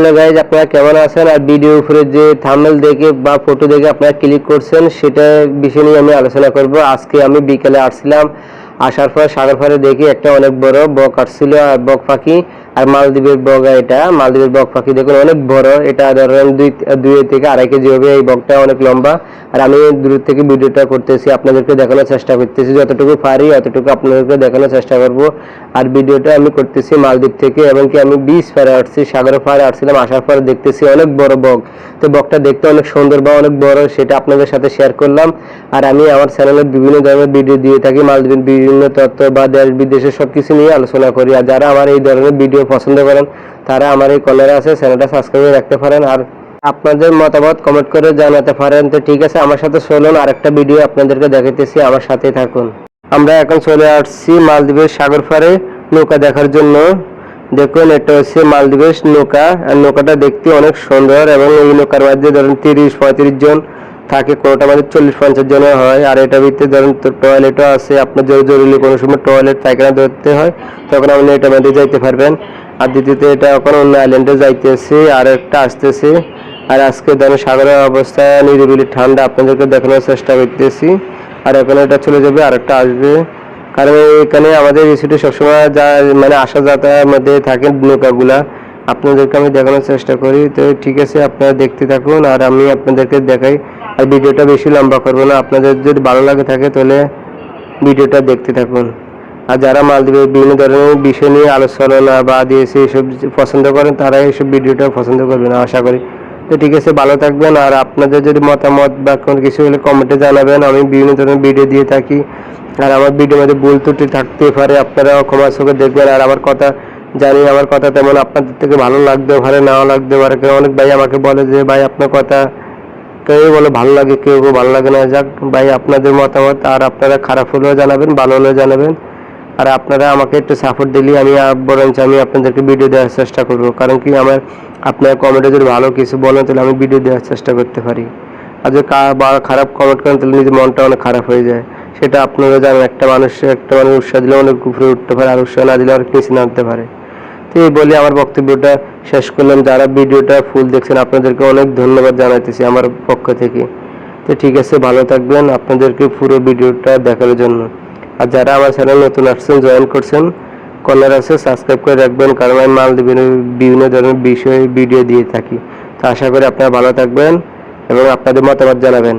Hello guys আপনারা কেমন আছেন? আর ভিডিও উপরে যে থামেল দেখে বা ফটো দেখে আপনারা ক্লিক করছেন, সেটা বিষয় নিয়ে আমি আলোচনা করব। আজকে আমি বিকেলে আসছিলাম। আসার পর সাগর ফারে দেখি একটা অনেক বড় বক আসছিল, আর বক পাখি আর মালদ্বীপের বগা এটা, মালদ্বীপের বক পাখি দেখুন অনেক বড়। এটা ধরেন দুই দুই থেকে আড়াই কেজি হবে, এই বকটা অনেক লম্বা। আর আমি দূর থেকে ভিডিওটা করতেছি, আপনাদেরকে দেখানোর চেষ্টা করতেছি। যতটুকু পারি, অতটুকু আপনাদেরকে দেখানোর চেষ্টা করব। আর ভিডিওটা আমি করতেছি মালদ্বীপ থেকে এবং কি আমি বিচ পাড়ে আসছি, সাগর পাড়ে আসছিলাম, আসার পরে দেখতেছি অনেক বড় বক। তো বকটা দেখতে অনেক সুন্দর বা অনেক বড়, সেটা আপনাদের সাথে শেয়ার করলাম। আর আমি আমার চ্যানেলে বিভিন্ন ধরনের ভিডিও দিয়ে থাকি, মালদ্বীপের বিভিন্ন তথ্য বা দেশ বিদেশের সব কিছু নিয়ে আলোচনা করি। আর যারা আমার এই ধরনের ভিডিও পছন্দ করেন, তারা আমার এই কর্নারে আছে, চ্যানেলটা সাবস্ক্রাইব করে রাখতে পারেন আর আপনাদের মতামত কমেন্ট করে জানাতে পারেন। তো ঠিক আছে, আমার সাথে চলুন, আরেকটা ভিডিও আপনাদেরকে দেখাইতেছি, আমার সাথে থাকুন। আমরা এখন চলে আসছি মালদ্বীপের সাগর পাড়ে নৌকা দেখার জন্য। দেখুন, এটা হচ্ছে মালদ্বীপের নৌকা, আর নৌকাটা দেখতে অনেক সুন্দর এবং এই নৌকার মধ্যে ধরুন তিরিশ পঁয়ত্রিশ জন থাকে কোনোটা মধ্যে চল্লিশ, পঞ্চাশ জনের হয়। আর এটা ভিতরে ধরুন টয়লেটও আছে, আপনার যদি জরুরি কোনো সময় টয়লেট পায়খানা ধরতে হয়, তখন আপনি এটার মধ্যে যাইতে পারবেন। আর দ্বিতীয়ত এটা এখন অন্য আইল্যান্ডে যাইতেছে, আর একটা আসতেছে। আর আজকে ধরুন সাগরের অবস্থা, নিরিবিলি ঠান্ডা, আপনাদেরকে দেখানোর চেষ্টা করতেছি। আর এখন এটা চলে যাবে, আর একটা আসবে। কারণ এখানে আমাদের রিসিটে সবসময় যা মানে আসা যাতায়াতের মধ্যে থাকে নৌকাগুলা। আপনাদেরকে আমি দেখানোর চেষ্টা করি। তো ঠিক আছে, আপনারা দেখতে থাকুন, আর আমি আপনাদেরকে দেখাই। আর ভিডিওটা বেশি লম্বা করব না। আপনাদের যদি ভালো লাগে থাকে তাহলে ভিডিওটা দেখতে থাকুন। আর যারা মালদ্বীপের বিভিন্ন ধরনের বিষয় নিয়ে আলোচনা বা দিয়েছে এসব পছন্দ করেন, তারা এইসব ভিডিওটা পছন্দ করবেন আশা করি। তো ঠিক আছে, ভালো থাকবেন। আর আপনাদের যদি মতামত বা কোনো কিছু হলে কমেন্টে জানাবেন। আমি বিভিন্ন ধরনের ভিডিও দিয়ে থাকি। আর আমার ভিডিওর মধ্যে ভুল ত্রুটি থাকতে পারে আপনারা ক্ষমা চোখে দেখবেন। আর আমার কথা জানি, আমার কথা তেমন আপনাদের থেকে ভালো লাগতেও পারে, নাও লাগতে পারে। অনেক ভাই আমাকে বলে যে, ভাই, আপনার কথা কেউ বলে ভালো লাগে, কেউ ভালো লাগে না। যাক ভাই, আপনাদের মতামত আর আপনারা খারাপ হলেও জানাবেন, ভালো হলেও জানাবেন। আর আপনারা আমাকে একটু সাপোর্ট দিলে আমি বরঞ্চ আমি আপনাদেরকে ভিডিও দেওয়ার চেষ্টা করব। কারণ কি আমার, আপনার কমেন্টে যদি ভালো কিছু বলেন, তাহলে আমি ভিডিও দেওয়ার চেষ্টা করতে পারি। আর যদি খারাপ কমেন্ট করেন, তাহলে নিজের মনটা অনেক খারাপ হয়ে যায়। সেটা আপনারা জানেন, একটা মানুষ একটা মানুষ উৎসাহ দিলে অনেক উপরে উঠতে পারে, আর উৎসাহ না দিলে অনেক নিচে নামতে পারে। তো এই বলে আমার বক্তব্যটা শেষ করলাম। যারা ভিডিওটা ফুল দেখছেন, আপনাদেরকে অনেক ধন্যবাদ জানাইতেছি আমার পক্ষ থেকে। তো ঠিক আছে, ভালো থাকবেন আপনাদেরকে পুরো ভিডিওটা দেখার জন্য। আর যারা আমার চ্যানেল নতুন আসছেন জয়েন করছেন, কর্নার আছে সাবস্ক্রাইব করে রাখবেন, কারণ আমি মাল বিভিন্ন ধরনের বিষয়ে ভিডিও দিয়ে থাকি। তো আশা করি আপনারা ভালো থাকবেন এবং আপনাদের মতামত জানাবেন।